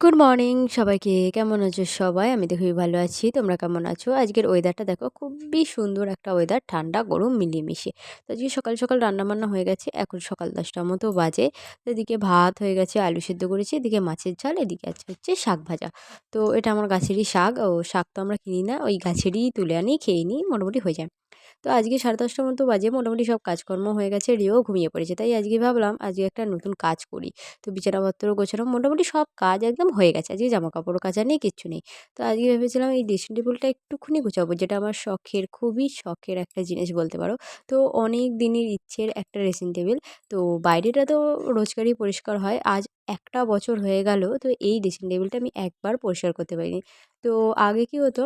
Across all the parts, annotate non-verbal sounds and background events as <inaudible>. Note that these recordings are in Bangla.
গুড মর্নিং সবাইকে। কেমন আছো সবাই? আমি তো খুবই ভালো আছি। তোমরা কেমন আছো? আজকের ওয়েদারটা দেখো, খুবই সুন্দর একটা ওয়েদার ঠান্ডা, গরম মিলিয়ে তো আজকে সকাল সকাল রান্নাবান্না হয়ে গেছে, এখন সকাল দশটার মতো বাজে। এদিকে ভাত হয়ে গেছে, আলু সেদ্ধ করেছি, এদিকে মাছের ঝাল, এদিকে আছে হচ্ছে শাক ভাজা। তো এটা আমার গাছেরই শাক, ও শাক তো আমরা কিনি না, ওই গাছেরই তুলে আনি, খেয়ে নিই, মোটামুটি হয়ে যায়। তো আজকে সাড়ে দশটার মতো বাজে, মোটামুটি সব কাজকর্ম হয়ে গেছে, রিও ঘুমিয়ে পড়েছে। তাই আজকে ভাবলাম, আজকে একটা নতুন কাজ করি। তো বিছানাপত্র গোছানো, মোটামুটি সব কাজ একদম হয়ে গেছে। আজকে জামা কাপড় কাচা নেই, কিচ্ছু নেই। তো আজকে ভেবেছিলাম এই ড্রেসিং টেবিলটা একটুখানি গোছাবো, যেটা আমার শখের, খুবই শখের একটা জিনিস বলতে পারো। তো অনেক দিনের ইচ্ছের একটা ড্রেসিং টেবিল। তো বাইরেটা তো রোজগারই পরিষ্কার হয়। আজ একটা বছর হয়ে গেল, তো এই ড্রেসিং টেবিলটা আমি একবার পরিষ্কার করতে পারিনি। তো আগে কী হতো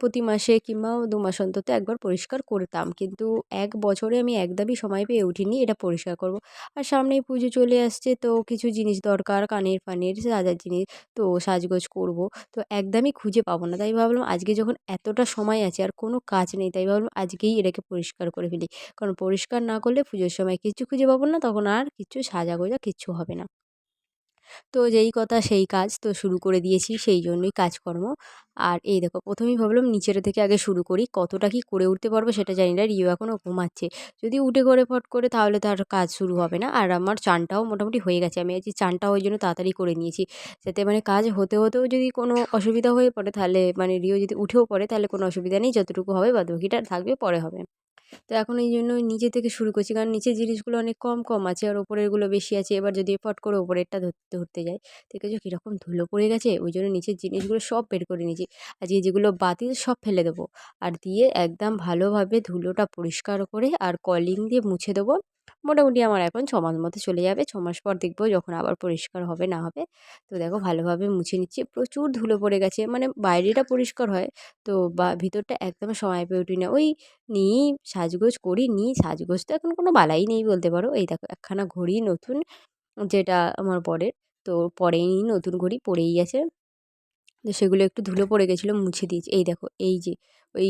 প্রতি মাসে কিংবা দু মাস অন্তত একবার পরিষ্কার করতাম। কিন্তু এক বছরে আমি একদমই সময় পেয়ে উঠিনি এটা পরিষ্কার করব। আর সামনেই পুজো চলে আসছে তো কিছু জিনিস দরকার, কানের ফানের সাজার জিনিস তো সাজগোজ করব। তো একদমই খুঁজে পাবো না। তাই ভাবলাম আজকে যখন এতটা সময় আছে আর কোনো কাজ নেই তাই ভাবলাম আজকেই এটাকে পরিষ্কার করে ফেলি। কারণ পরিষ্কার না করলে পুজোর সময় কিছু খুঁজে পাবো না, তখন আর কিছু সাজা গোজা কিচ্ছু হবে না। তো যেই কথা সেই কাজ তো শুরু করে দিয়েছি, সেই জন্যই কাজকর্ম। আর এই দেখো, প্রথমেই ভাবলাম নিচের থেকে আগে শুরু করি, কতটা কি করে উঠতে পারব সেটা জানি না, রিও এখনও ঘুমাচ্ছে। যদি উঠে করে ফট করে তাহলে তার কাজ শুরু হবে না। আর আমার চানটাও মোটামুটি হয়ে গেছে, আমি আজকে চানটাও ওই জন্য তাড়াতাড়ি করে নিয়েছি। যাতে মানে কাজ হতে, হতেও যদি কোনো অসুবিধা হয়ে পড়ে তাহলে মানে রিও যদি উঠেও পড়ে তাহলে কোনো অসুবিধা নেই, যতটুকু হবে বাদবাকিটা থাকবে, পরে হবে। তো এখন এই জন্য নিচে থেকে শুরু করছি। কারণ নিচের জিনিসগুলো অনেক কম কম আছে আর ওপরেরগুলো বেশি আছে। এবার যদি ফট করে ওপরেরটা ধরতে ধরতে যাই দেখেছ কীরকম ধুলো পড়ে গেছে। ওই জন্য নিচের জিনিসগুলো সব বের করে নিয়েছি। আজকে যেগুলো বাতিল সব ফেলে দেবো। আর দিয়ে একদম ভালোভাবে ধুলোটা পরিষ্কার করে আর কলিং দিয়ে মুছে দেবো। মোটামুটি আমার এখন ছ মাস মতো চলে যাবে। ছ মাস পর দেখব যখন আবার পরিষ্কার হবে না হবে। তো দেখো ভালোভাবে মুছে নিচ্ছি। প্রচুর ধুলো পড়ে গেছে। মানে বাইরেটা পরিষ্কার হয়। তো বা ভিতরটা একদম সময় পেয়ে উঠি না। ওই নিই সাজগোজ করি নিই সাজগোজ তো এখন কোনো বালাই নেই বলতে পারো। এই দেখো একখানা ঘড়ি নতুন, যেটা আমার বরের। তো পরেই নতুন ঘড়ি পরেই আছে। তো সেগুলো একটু ধুলো পড়ে গেছিল, মুছে দিয়েছি। এই দেখো, এই যে ওই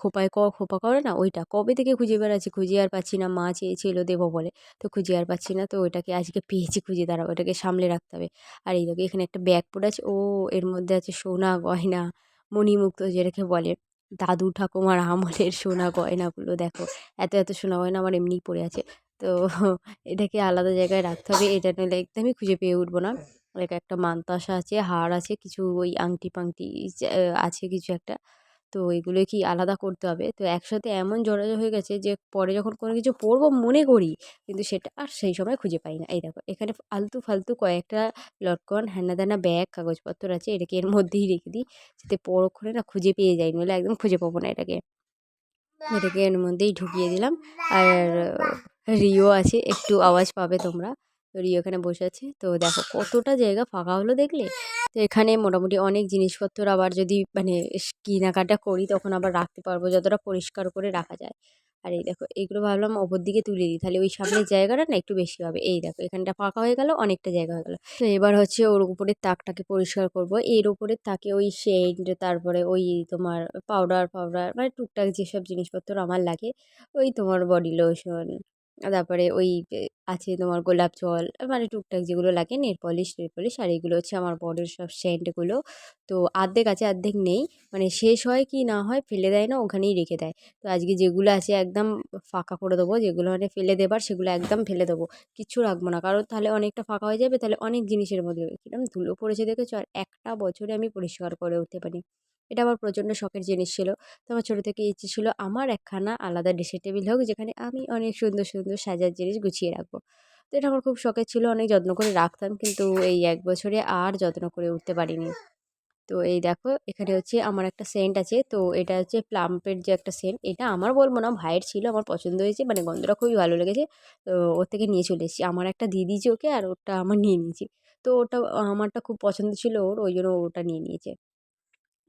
খোঁপায় ক, খোঁপা করে না? ওইটা। কবে থেকে খুঁজে বেড়াচ্ছি? খুঁজে আর পাচ্ছি না। মা চেয়েছিল দেবো বলে। তো খুঁজে আর পাচ্ছি না। তো ওইটাকে আজকে পেয়েছি খুঁজে। দাঁড়াবো ওটাকে সামলে রাখতে হবে। আর এই দেখো, এখানে একটা ব্যাগ পড়ে আছে। ও, এর মধ্যে আছে সোনা গয়না, মণিমুক্ত যেটাকে বলে। দাদু ঠাকুমার আমলের সোনা গয়নাগুলো। দেখো, এত এত সোনা গয়না আমার এমনিই পড়ে আছে। তো এটাকে আলাদা জায়গায় রাখতে হবে। এটা নইলে একদমই খুঁজে পেয়ে উঠবো না। একটা মানতাসা আছে হার আছে, কিছু ওই আংটি ফাংটি আছে কিছু একটা। তো এগুলো কি আলাদা করতে হবে? তো একসাথে এমন জড়াজড় হয়ে গেছে যে পরে যখন কোনো কিছু পরবো মনে করি, কিন্তু সেটা আর সেই সময় খুঁজে পাই না। এই দেখো, এখানে আলতু ফালতু কয়েকটা লটকন হ্যানা দ্যানা ব্যাগ, কাগজপত্র আছে, এটাকে এর মধ্যেই রেখে দিই, যাতে পরক্ষণে না খুঁজে পেয়ে যাই, নইলে একদম খুঁজে পাবো না এটাকে। এটাকে এর মধ্যেই ঢুকিয়ে দিলাম। আর রিও আছে, একটু আওয়াজ পাবে তোমরা। তো রিও এখানে বসে আছে। তো দেখো কতটা জায়গা ফাঁকা হলো দেখলে। তো এখানে মোটামুটি অনেক জিনিসপত্র আবার যদি মানে কেনাকাটা করি তখন আবার রাখতে পারব, যতটা পরিষ্কার করে রাখা যায়। আর এই দেখো এইগুলো ভাবলাম ওপর দিকে তুলে দিই। তাহলে ওই সামনের জায়গাটা না একটু বেশি হবে। এই দেখো, এখানটা ফাঁকা হয়ে গেল, অনেকটা জায়গা হয়ে গেলো। তো এবার হচ্ছে ওর উপরের তাকটাকে পরিষ্কার করব। এর উপরের তাকে ওই সেন্ট তারপরে ওই তোমার পাউডার পাউডার মানে টুকটাক যেসব জিনিসপত্র আমার লাগে, ওই তোমার বডি লোশন তারপরে ওই আছে তোমার গোলাপ জল মানে টুকটাক যেগুলো লাগে নেল পলিশ নেল পলিশ আর এগুলো হচ্ছে আমার বরের সব সেন্টগুলো তো আর্ধেক আছে, আর্ধেক নেই। মানে শেষ হয় কি না হয় ফেলে দেয় না, ওখানেই রেখে দেয়। তো আজকে যেগুলো আছে একদম ফাঁকা করে দেবো, যেগুলো মানে ফেলে দেবার সেগুলো একদম ফেলে দেবো। কিচ্ছু রাখব না। কারণ তাহলে অনেকটা ফাঁকা হয়ে যাবে, তাহলে অনেক জিনিসের মধ্যে কীরকম ধুলো পড়েছে দেখেছ? আর একটা বছরে আমি পরিষ্কার করে উঠতে পারি। এটা আমার প্রচণ্ড শখের জিনিস ছিল। তো আমার ছোটো থেকে ইচ্ছে ছিল আমার একখানা আলাদা ড্রেসিং টেবিল হোক, যেখানে আমি অনেক সুন্দর সুন্দর সাজার জিনিস গুছিয়ে রাখব। তো এটা আমার খুব শখের ছিল, অনেক যত্ন করে রাখতাম কিন্তু এই এক বছরে আর যত্ন করে উঠতে পারিনি। তো এই দেখো, এখানে হচ্ছে আমার একটা সেন্ট আছে, তো এটা হচ্ছে প্লাম্পের যে একটা সেন্ট এটা আমার বলব না, ভাইয়ের ছিল, আমার পছন্দ হয়েছে মানে গন্ধটা খুবই ভালো লেগেছে। তো ওর থেকে নিয়ে চলে এসেছি, আমার একটা দিদি দিয়েছে ওকে আর ওটা আমার নিয়ে নিয়েছি। তো ওটা, আমারটা খুব পছন্দ ছিল ওর, ওই জন্য ওটা নিয়ে নিয়েছে।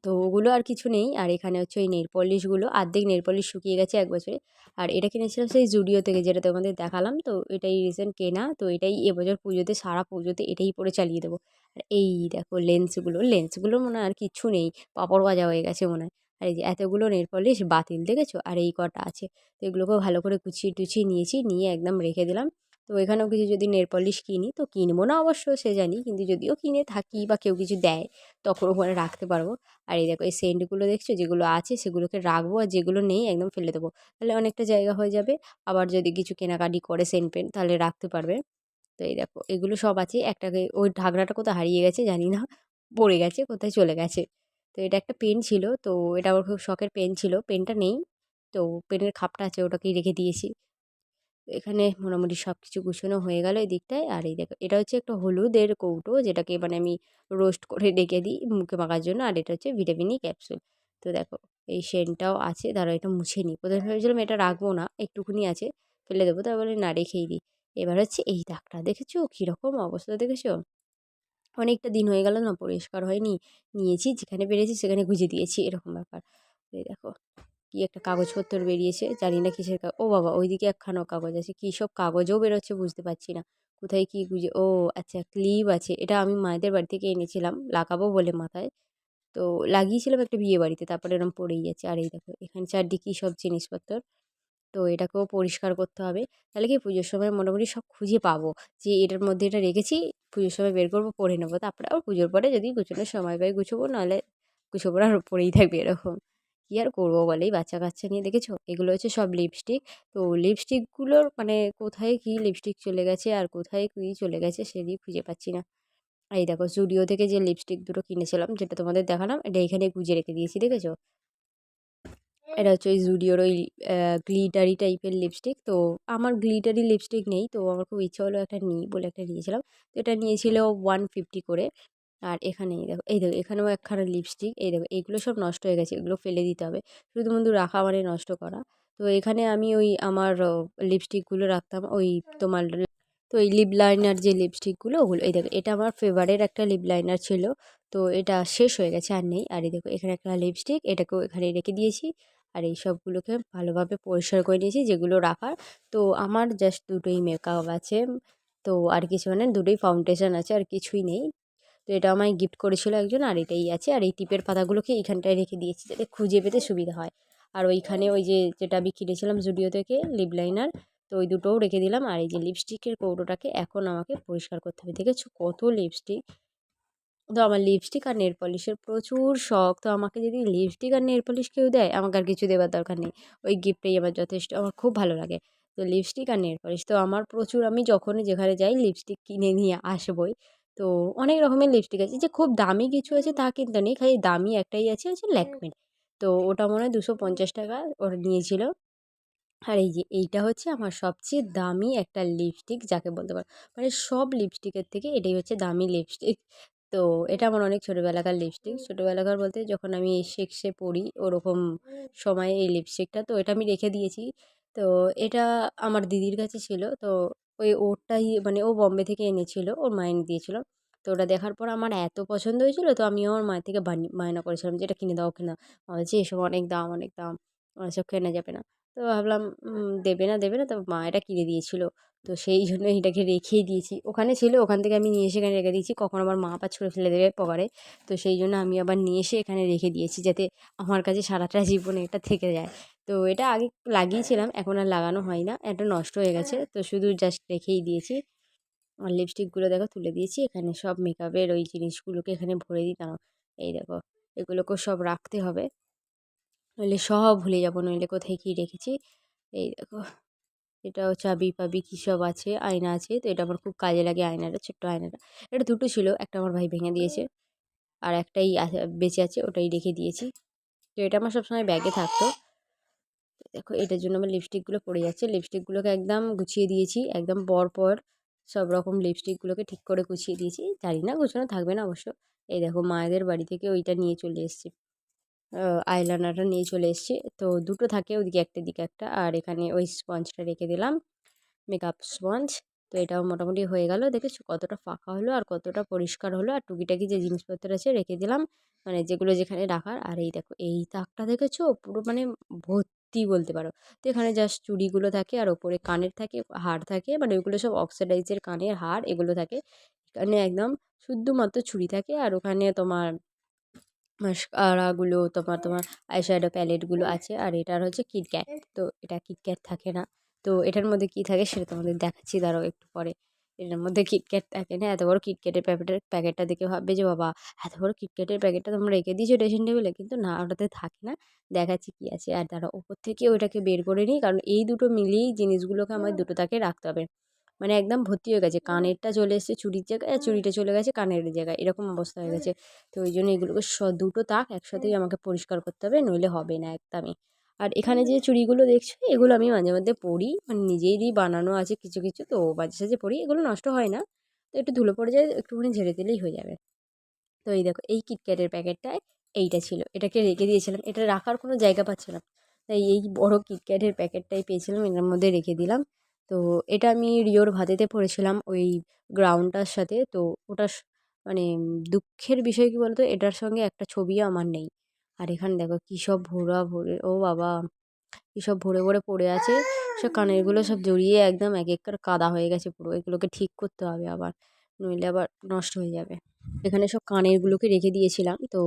তো ওগুলো আর কিছু নেই। আর এখানে হচ্ছে ওই নেল পলিশগুলো অর্ধেক নেল পলিশ শুকিয়ে গেছে এক বছরে। আর এটা কিনেছিলাম সেই জুডিও থেকে, যেটা তোমাদের দেখালাম। তো এটাই রিসেন্ট কেনা, তো এটাই এবছর পুজোতে, সারা পুজোতে এটাই পরে চালিয়ে দেবো। আর এই দেখো লেন্সগুলো লেন্সগুলো মনে হয় আর কিচ্ছু নেই। পাপড় ভাজা হয়ে গেছে মনে হয়। আর এই যে এতগুলো নেল পলিশ বাতিল, দেখেছ? আর এই কটা আছে। তো এগুলোকেও ভালো করে গুছিয়ে টুছিয়ে নিয়েছি, নিয়ে একদম রেখে দিলাম। তো এখানেও কিছু যদি নেল পলিশ কিনি, তো কিনবো না অবশ্য, সে জানি। কিন্তু যদিও কিনে থাকি বা কেউ কিছু দেয়, তখন ওখানে রাখতে পারব। আর এই দেখো, এই সেন্টগুলো দেখছ? যেগুলো আছে, সেগুলোকে রাখব আর যেগুলো নেই, একদম ফেলে দেবো। তাহলে অনেকটা জায়গা হয়ে যাবে। আবার যদি কিছু কেনাকাটি করে সেন্ট পেন, তাহলে রাখতে পারবে। তো এই দেখো, এগুলো সব আছে। একটাকে, ওই ঢাকনাটা কোথাও হারিয়ে গেছে জানি না, পড়ে গেছে, কোথায় চলে গেছে। তো এটা একটা পেন ছিল, তো এটা আমার খুব শখের পেন ছিল। পেনটা নেই, তো পেনের খাপটা আছে, ওটাকেই রেখে দিয়েছি। এখানে মোটামুটি সব কিছু গুছানো হয়ে গেল এই দিকটায় আর এই দেখো, এটা হচ্ছে একটা হলুদের কৌটো যেটাকে মানে আমি রোস্ট করে <laughs> রেখে দিই মুখে মাখার জন্য। আর এটা হচ্ছে ভিটামিনি ক্যাপসুল। তো দেখো, এই সেন্টটাও আছে ধরো এটা মুছে নিই। প্রথমে ভেবেছিলাম এটা রাখব না, একটুখানি আছে, ফেলে দেবো, তারপরে না রেখেই দিই। এবার হচ্ছে এই দাগটা, দেখেছ কীরকম অবস্থা, দেখেছ? অনেকটা দিন হয়ে গেল না, পরিষ্কার হয়নি। নিয়েছি, যেখানে পেরেছি সেখানে গুঁজে দিয়েছি, এরকম ব্যাপার। এই দেখো কী একটা কাগজপত্র বেরিয়েছে, জানি না কিসের ও বাবা ওইদিকে একখানাও কাগজ আছে, কী সব কাগজও বেরোচ্ছে বুঝতে পারছি না। কোথায় কী গুঁজে, ও আচ্ছা ক্লিপ আছে, এটা আমি মায়েদের বাড়ি থেকে এনেছিলাম, লাগাবো বলে মাথায়। তো লাগিয়েছিলাম একটা বিয়ে বাড়িতে, তারপরে এরকম পড়েই যাচ্ছে। আর এই দেখো, এখানে চারদিকে কী সব জিনিসপত্র। তো এটাকেও পরিষ্কার করতে হবে। তাহলে কি পুজোর সময় মোটামুটি সব খুঁজে পাবো, যে এটার মধ্যে এটা রেখেছি, পুজোর সময় বের করব, পরে নেব। তারপরে আবার পুজোর পরে যদি গুছোনোর সময় পাই গুছোবো, নাহলে গুছোবো আর পরেই থাকবে এরকম। কী আর করব বলে এই বাচ্চা কাচ্চা নিয়ে দেখেছ? এগুলো হচ্ছে সব লিপস্টিক তো লিপস্টিকগুলোর মানে কোথায় কী লিপস্টিক চলে গেছে আর কোথায় কী চলে গেছে সেদিই খুঁজে পাচ্ছি না। এই দেখো স্টুডিও থেকে যে লিপস্টিক দুটো কিনেছিলাম যেটা তোমাদের দেখালাম এটা এখানে গুঁজে রেখে দিয়েছি দেখেছ? এটা হচ্ছে ওই জুডিওর ওই গ্লিটারি টাইপের লিপস্টিক তো আমার গ্লিটারি লিপস্টিক নেই, তো আমার খুব ইচ্ছা হলো একটা নিই বলে একটা নিয়েছিলাম। তো এটা নিয়েছিল ওয়ান ফিফটি করে। আর এখানে এই দেখো এই দেখো, এখানেও একখানা লিপস্টিক এই দেখো এইগুলো সব নষ্ট হয়ে গেছে, এগুলো ফেলে দিতে হবে। শুধুমাত্র রাখা মানে নষ্ট করা। তো এখানে আমি ওই আমার লিপস্টিকগুলো রাখতাম, ওই তোমার তো এই লিপ লাইনার যে লিপস্টিকগুলো ওগুলো, এই দেখো, এটা আমার ফেভারের একটা লিপ লাইনার ছিল। তো এটা শেষ হয়ে গেছে আর নেই। আর এই দেখো, এখানে একটা লিপস্টিক এটাকেও এখানে রেখে দিয়েছি। আর এই সবগুলোকে ভালোভাবে পরিষ্কার করে নিয়েছি, যেগুলো রাখার। তো আমার জাস্ট দুটোই মেকআপ আছে। তো আর কিছু মানে দুটোই ফাউন্ডেশন আছে, আর কিছুই নেই। তো এটা আমায় গিফট করেছিল একজন, আর এটাই আছে। আর এই টিপের পাতাগুলোকে এইখানটায় রেখে দিয়েছি যাতে খুঁজে পেতে সুবিধা হয়। আর ওইখানে ওই যে যেটা আমি কিনেছিলাম জুডিও থেকে লিপ লাইনার তো ওই দুটোও রেখে দিলাম। আর এই যে লিপস্টিকের কৌটোটাকে এখন আমাকে পরিষ্কার করতে হবে। দেখেছ কত লিপস্টিক তো আমার লিপস্টিক আর নেল পলিশের প্রচুর শখ। তো আমাকে যদি লিপস্টিক আর নেল পলিশ কেউ দেয়, আমাকে আর কিছু দেওয়ার দরকার নেই। ওই গিফটেই আমার যথেষ্ট, আমার খুব ভালো লাগে। তো লিপস্টিক আর নেল পলিশ তো আমার প্রচুর, আমি যখনই যেখানে যাই লিপস্টিক কিনে নিয়ে আসবই। তো অনেক রকমের লিপস্টিক আছে। যে খুব দামি কিছু আছে তা কিন্তু নেই খালি দামি একটাই আছে হচ্ছে ল্যাকমির তো ওটা মনে হয় দুশো পঞ্চাশ টাকা ওরা নিয়েছিল। আর এই যে এইটা হচ্ছে আমার সবচেয়ে দামি একটা লিপস্টিক যাকে বলতে পারো। মানে সব লিপস্টিকের থেকে এটাই হচ্ছে দামি লিপস্টিক তো এটা আমার অনেক ছোটোবেলাকার লিপস্টিক ছোটোবেলাকার বলতে যখন আমি সিক্সে পড়ি ওরকম সময়ে এই লিপস্টিকটা তো এটা আমি রেখে দিয়েছি। তো এটা আমার দিদির কাছে ছিল। তো ওই ওরটাই মানে ও বম্বে থেকে এনেছিল, ওর মা এনে দিয়েছিল। তো ওটা দেখার পর আমার এত পছন্দ হয়েছিল, তো আমি আমার মায়ের থেকে বায়না করেছিলাম যে, এটা কিনে দাও কিনে কিনা বলছে, এসব অনেক দাম অনেক দাম। এসব কেনা যাবে না। তো ভাবলাম দেবে না দেবে না। তো মা এটা কিনে দিয়েছিল। তো সেই জন্য এটাকে রেখেই দিয়েছি। ওখানে ছিল, ওখান থেকে আমি নিয়ে এসে এখানে রেখে দিয়েছি। কখন আমার মা আবার ছুঁড়ে ফেলে দেবে পকারে তো সেই জন্য আমি আবার নিয়ে এসে এখানে রেখে দিয়েছি, যাতে আমার কাছে সারাটা জীবনে এটা থেকে যায়। তো এটা আগে লাগিয়েছিলাম, এখন আর লাগানো হয় না। এটা নষ্ট হয়ে গেছে। তো শুধু জাস্ট রেখেই দিয়েছি। আর লিপস্টিকগুলো দেখো, তুলে দিয়েছি। এখানে সব মেকআপের ওই জিনিসগুলোকে এখানে ভরে দিতাম এই দেখো, এগুলোকেও সব রাখতে হবে। নইলে সব ভুলে যাব, নইলে কোথায় কী রেখেছি। এই দেখো এটাও চাবি পাবি কী সব আছে, আয়না আছে, তো এটা আমার খুব কাজে লাগে আয়নাটা, ছোট্ট আয়নাটা। এটা দুটো ছিল, একটা আমার ভাই ভেঙে দিয়েছে, আর একটাই বেঁচে আছে, ওটাই রেখে দিয়েছি। তো এটা আমার সবসময় ব্যাগে থাকতো। দেখো, এটার জন্য আমার লিপস্টিকগুলো পড়ে যাচ্ছে, লিপস্টিকগুলোকে একদম গুছিয়ে দিয়েছি, একদম পর পর সব রকম লিপস্টিকগুলোকে ঠিক করে গুছিয়ে দিয়েছি। জানি না, গুছানো থাকবে না অবশ্য। এই দেখো, মায়েদের বাড়ি থেকে ওইটা নিয়ে চলে এসেছি। আইলাইনারটা নিয়ে চলে এসেছি। তো দুটো থাকে ওদিকে একটা দিকে একটা। আর এখানে ওই স্পঞ্জটা রেখে দিলাম মেকআপ স্পঞ্জ তো এটাও মোটামুটি হয়ে গেল। দেখেছ কতটা ফাঁকা হলো আর কতটা পরিষ্কার হলো। আর টুকিটাকি যে জিনিসপত্র আছে রেখে দিলাম মানে যেগুলো যেখানে রাখার। আর এই দেখো, এই তাকটা দেখেছ? পুরো মানে ভর্তি বলতে পারো। তো এখানে জাস্ট চুড়িগুলো থাকে আর ওপরে কানের থাকে, হার থাকে। মানে ওইগুলো সব অক্সিডাইজের কানের হার, এগুলো থাকে। এখানে একদম শুধুমাত্র ছুরি থাকে। আর ওখানে তোমার মাস্কারাগুলো তোমার তোমার আইশ্যাডো প্যালেটগুলো আছে আর এটার হচ্ছে কিটক্যাট তো এটা কিটক্যাট থাকে না। তো এটার মধ্যে কী থাকে সেটা তোমাদের দেখাচ্ছি দাঁড়াও একটু পরে। এটার মধ্যে কিটক্যাট থাকে না এত বড় কিটক্যাটের প্যাকেটের প্যাকেটটা দেখে ভাববে যে বাবা এত বড় কিটক্যাটের প্যাকেটটা তোমরা রেখে দিয়েছ ড্রেসিং টেবিলে কিন্তু না ওটাতে থাকে না। দেখাচ্ছি কী আছে। আর তারা ওপর থেকে ওইটাকে বের করে নিই কারণ এই দুটো মিলিয়েই জিনিসগুলোকে আমার দুটো তাকে রাখতে হবে। মানে একদম ভর্তি হয়ে গেছে। কানেরটা চলে এসেছে চুরির জায়গায় আর চুরিটা চলে গেছে কানের জায়গায়। এরকম অবস্থা হয়ে গেছে। তো ওই জন্য এগুলোকে স, দুটো তাক একসাথেই আমাকে পরিষ্কার করতে হবে, নইলে হবে না একদমই। আর এখানে যে চুড়িগুলো দেখছ, এগুলো আমি মাঝে মধ্যে পরি। মানে নিজেরই বানানো আছে কিছু কিছু। তো মাঝে সাঝে পরি, এগুলো নষ্ট হয় না। তো একটু ধুলো পড়ে যায়, একটুখানি ঝেড়ে দিলেই হয়ে যাবে। তো এই দেখো, এই কিটক্যাটের প্যাকেটটায় এইটা ছিল। এটাকে রেখে দিয়েছিলাম। এটা রাখার কোনো জায়গা পাচ্ছিলাম তাই এই বড় কিটক্যাটের প্যাকেটটাই পেয়েছিলাম, এটার মধ্যে রেখে দিলাম। তো এটা আমি রিওর ভাতেতে পড়েছিলাম ওই গ্রাউন্ডটার সাথে। তো ওটা মানে দুঃখের বিষয় কী বলতো? এটার সঙ্গে একটা ছবিও আমার নেই। আর এখানে দেখো কী সব ভোরা ভরে, ও বাবা, কী সব ভরে ভরে পড়ে আছে। সব কানেরগুলো সব জড়িয়ে একদম এক একটার কাদা হয়ে গেছে পুরো। এগুলোকে ঠিক করতে হবে আবার, নইলে আবার নষ্ট হয়ে যাবে। এখানে সব কানেরগুলোকে রেখে দিয়েছিলাম। তো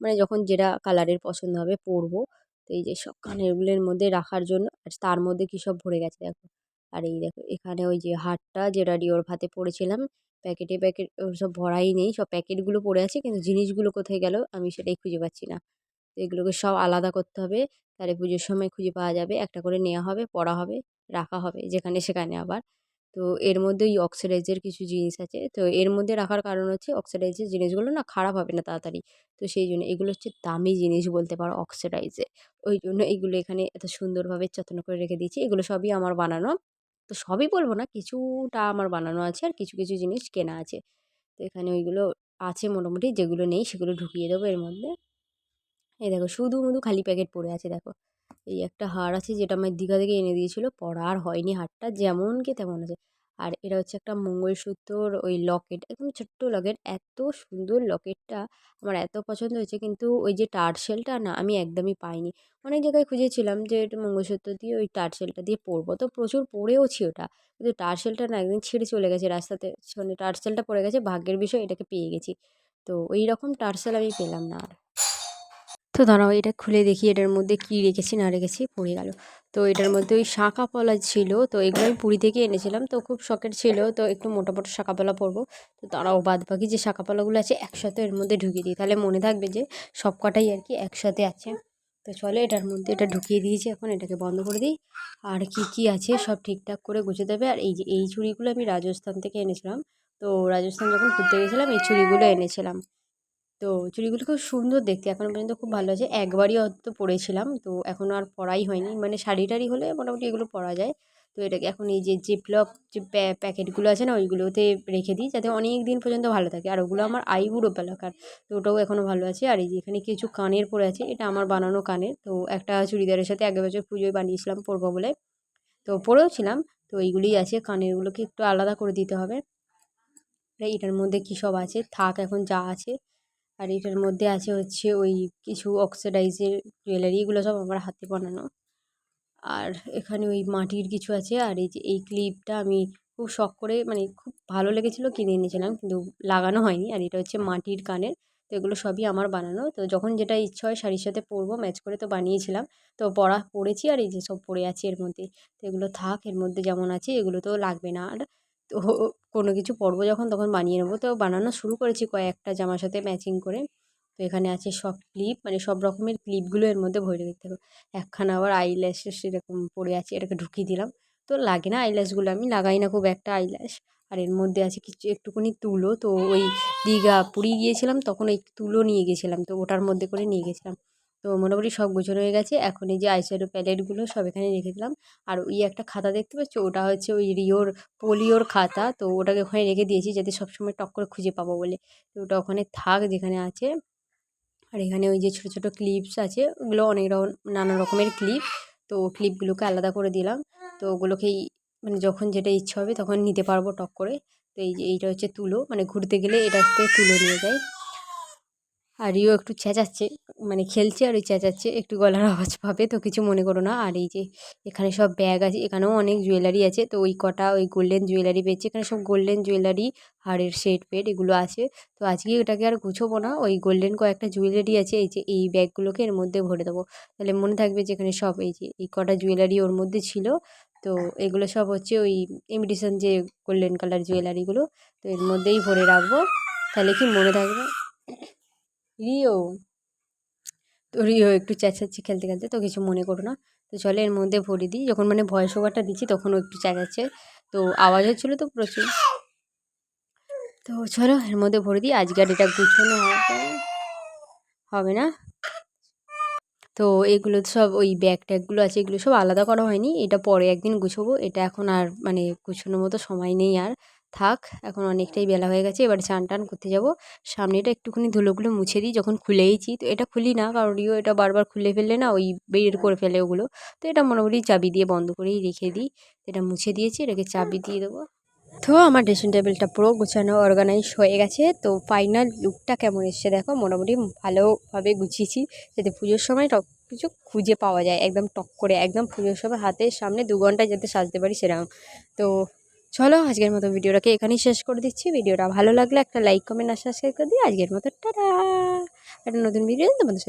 মানে যখন যেটা কালারের পছন্দ হবে পরবো। তো এই যে সব কানেরগুলোর মধ্যে রাখার জন্য, আর তার মধ্যে কী সব ভরে গেছে দেখো। আর এই দেখো, এখানে ওই যে হারটা যেটা ডিওর ভাতে পড়েছিলাম, প্যাকেটে প্যাকেট সব ভরাই নেই, সব প্যাকেটগুলো পড়ে আছে, কিন্তু জিনিসগুলো কোথায় গেল আমি সেটাই খুঁজে পাচ্ছি না। তো এগুলোকে সব আলাদা করতে হবে, তাহলে পুজোর সময় খুঁজে পাওয়া যাবে, একটা করে নেওয়া হবে, পড়া হবে, রাখা হবে, যেখানে সেখানে আবার। তো এর মধ্যে ওই অক্সিডাইজের কিছু জিনিস আছে, তো এর মধ্যে রাখার কারণ হচ্ছে অক্সিডাইজের জিনিসগুলো না খারাপ হবে না তাড়াতাড়ি। তো সেই জন্য এগুলো হচ্ছে দামি জিনিস বলতে পারো অক্সিডাইজে। ওই জন্য এইগুলো এখানে এত সুন্দরভাবে যত্ন করে রেখে দিয়েছি, এগুলো সবই আমার বানানো তো সবই বলব না, কিছুটা আমার বানানো আছে আর কিছু কিছু জিনিস কেনা আছে। তো এখানে ওইগুলো আছে মোটামুটি, যেগুলো নেই সেগুলো ঢুকিয়ে দেবো এর মধ্যে। এই দেখো, শুধু মধু খালি প্যাকেট পড়ে আছে দেখো। এই একটা হার আছে যেটা আমার দীঘা থেকে এনে দিয়েছিলো, পড়া আর হয়নি হারটা যেমনকে তেমন আছে। আর এটা হচ্ছে একটা মঙ্গলসূত্রর ওই লকেট, একদম ছোট্ট লকেট। এত সুন্দর লকেটটা আমার এত পছন্দ হয়েছে, কিন্তু ওই যে টার্সেলটা না আমি একদমই পাইনি। অনেক জায়গায় খুঁজেছিলাম যে মঙ্গলসূত্র দিয়ে ওই টার্সেলটা দিয়ে পরবো, তো প্রচুর পরেওছি ওটা। কিন্তু টার্সেলটা না একদিন ছিঁড়ে চলে গেছে রাস্তাতে মানে টার্সেলটা পড়ে গেছে, ভাগ্যের বিষয় এটাকে পেয়ে গেছি। তো ওই রকম টার্সেল আমি পেলাম না আর। তো দাঁড়াও, এটা খুলে দেখি এটার মধ্যে কী রেখেছি, না রেখেছি, পড়ে গেল। তো এটার মধ্যে ওই শাঁখা পলা ছিল, তো এগুলো আমি পুরী থেকে এনেছিলাম, তো খুব শখের ছিল, তো একটু মোটা মোটা শাঁখা পলা পরবো। তো তারাও বাদ বাকি যে শাঁখা পলাগুলো আছে একসাথে এর মধ্যে ঢুকিয়ে দিই। তাহলে মনে থাকবে যে সব কটাই আর কি একসাথে আছে। তো চলো এটার মধ্যে এটা ঢুকিয়ে দিয়েছি, এখন এটাকে বন্ধ করে দিই। আর কি কি আছে সব ঠিকঠাক করে গুছে দেবে। আর এই যে এই চুড়িগুলো আমি রাজস্থান থেকে এনেছিলাম, তো রাজস্থান যখন ঘুরতে গেছিলাম, এই চুড়িগুলো এনেছিলাম। তো চুড়িগুলো খুব সুন্দর দেখতে। এখনও পর্যন্ত খুব ভালো আছে। একবারই অত পরেছিলাম। তো এখনও আর পরাই হয়নি। মানে শাড়ি টাড়ি হলে মোটামুটি এগুলো পরা যায়। তো এটাকে এখন এই যে জিপলক যে প্যাকেটগুলো আছে না, ওইগুলোতে রেখে দিই যাতে অনেক দিন পর্যন্ত ভালো থাকে। আর ওগুলো আমার আইবুড়ো পেলাকার। তো ওটাও এখনও ভালো আছে। আর এই যে এখানে কিছু কানের পরে আছে, এটা আমার বানানো কানের। তো একটা চুড়িদারের সাথে আগের বছর পুজোয় বানিয়েছিলাম পরবো বলে। তো পরেও ছিলাম তো এইগুলোই আছে। কানেরগুলোকে একটু আলাদা করে দিতে হবে। এটার মধ্যে কী সব আছে? থাক, এখন যা আছে। আর এটার মধ্যে আছে হচ্ছে ওই কিছু অক্সিডাইজের জুয়েলারি এগুলো সব আমার হাতে বানানো। আর এখানে ওই মাটির কিছু আছে, আর এই যে এই ক্লিপটা আমি খুব শখ করে মানে খুব ভালো লেগেছিলো কিনে এনেছিলাম, কিন্তু লাগানো হয়নি। আর এটা হচ্ছে মাটির কানের, তো এগুলো সবই আমার বানানো। তো যখন যেটা ইচ্ছা হয় শাড়ির সাথে পরবো ম্যাচ করে তো বানিয়েছিলাম। তো পরা, পরেছি, আর এই যে সব পরে আছে এর মধ্যে। তো এগুলো থাক, এর মধ্যে যেমন আছে, এগুলো তো লাগবে না। আর তো কোনো কিছু পরবো যখন তখন বানিয়ে নেব। তো বানানো শুরু করেছি কয়েকটা জামার সাথে ম্যাচিং করে। তো এখানে আছে সব ক্লিপ মানে সব রকমের ক্লিপগুলো এর মধ্যে ভরে দেখতে হবে। একখানা আবার আইল্যাশের সেরকম পড়ে আছে, এটাকে ঢুকিয়ে দিলাম। তো লাগে না আইল্যাশগুলো আমি লাগাই না খুব একটা আইল্যাশ আর এর মধ্যে আছে কিছু, একটুখানি তুলো। তো ওই দীঘা পুরী গিয়েছিলাম, তখন ওই তুলো নিয়ে গেছিলাম। তো ওটার মধ্যে করে নিয়ে গেছিলাম। তো মোটামুটি সব গোছানো হয়ে গেছে। এখন এই যে আইশ্যাডো প্যালেটগুলো সব এখানে রেখে দিলাম। আর ওই একটা খাতা দেখতে পাচ্ছ? ওটা হচ্ছে ওই রিওর পোলিওর খাতা। তো ওটাকে ওখানে রেখে দিয়েছি যাতে সবসময় টক করে খুঁজে পাবো বলে। তো ওটা ওখানে থাক যেখানে আছে। আর এখানে ওই যে ছোটো ছোটো ক্লিপস আছে, ওগুলো অনেক রকম, নানা রকমের ক্লিপ তো ক্লিপগুলোকে আলাদা করে দিলাম। তো ওগুলোকেই মানে যখন যেটা ইচ্ছা হবে তখন নিতে পারব টক করে। তো এই যে এইটা হচ্ছে তুলো। মানে ঘুরতে গেলে এটাতে তুলো নিয়ে যায় আর ইও একটু চেঁচাচ্ছে মানে খেলছে আর ওই চেঁচাচ্ছে, একটু গলার আওয়াজ পাবে, তো কিছু মনে করো না। আর এই যে এখানে সব ব্যাগ আছে, এখানেও অনেক জুয়েলারি আছে, তো ওই কটা ওই গোল্ডেন জুয়েলারি পেয়েছে। এখানে সব গোল্ডেন জুয়েলারি হাড়ের সেট পেট এগুলো আছে। তো আজকে এটাকে আর গুছোবো না, ওই গোল্ডেন কয়েকটা জুয়েলারি আছে, এই যে এই ব্যাগগুলোকে এর মধ্যে ভরে দেবো। তাহলে মনে থাকবে যে এখানে সব এই যে এই কটা জুয়েলারি ওর মধ্যে ছিল, তো এগুলো সব হচ্ছে ওই ইমিটেশন যে গোল্ডেন কালার জুয়েলারিগুলো তো এর মধ্যেই ভরে রাখব। তাহলে কি মনে থাকবে? রিও। তো রিও একটু চেঁচাচ্ছি খেলতে খেলতে, তো কিছু মনে করো না। তো চলে এর মধ্যে ভরে দিই। যখন মানে ভয়েস ওভারটা দিচ্ছি তখনও একটু চেঁচাচ্ছে। তো আওয়াজ হচ্ছিল তো প্রচুর। তো চলো এর মধ্যে ভরে দিই। আজকে আর এটা গুছানো হবে না? তো এগুলো সব ওই ব্যাগ ট্যাগগুলো আছে, এগুলো সব আলাদা করা হয়নি। এটা পরে একদিন গুছোবো। এটা এখন আর মানে গুছোনোর মতো সময় নেই আর। থাক, এখন অনেকটাই বেলা হয়ে গেছে, এবার চান টান করতে যাব। সামনেটা একটুখানি ধুলোগুলো মুছে দিই, যখন খুলেইছি, তো এটা খুলি না, কারণ রিও এটা বারবার খুলে ফেললে না, ওই বের করে ফেলে ওগুলো। তো এটা মোটামুটি চাবি দিয়ে বন্ধ করেই রেখে দিই। এটা মুছে দিয়েছি, এটাকে চাবি দিয়ে দেবো। তো আমার ড্রেসিং টেবিলটা পুরো গুছানো অর্গানাইজ হয়ে গেছে। তো ফাইনাল লুকটা কেমন এসছে দেখো, মোটামুটি ভালোভাবে গুছিয়েছি, যাতে পুজোর সময় টক কিছু খুঁজে পাওয়া যায়। একদম টক করে, একদম পুজোর সময় হাতের সামনে দু ঘণ্টা যাতে সাজতে পারি সেরকম। তো চলো আজকের মতো ভিডিওটাকে এখানেই শেষ করে দিচ্ছি। ভিডিওটা ভালো লাগলে একটা লাইক কমেন্ট আর সাবস্ক্রাইব করে দিই আজকের মতো টাটা। একটা নতুন ভিডিও তোমাদের সাথে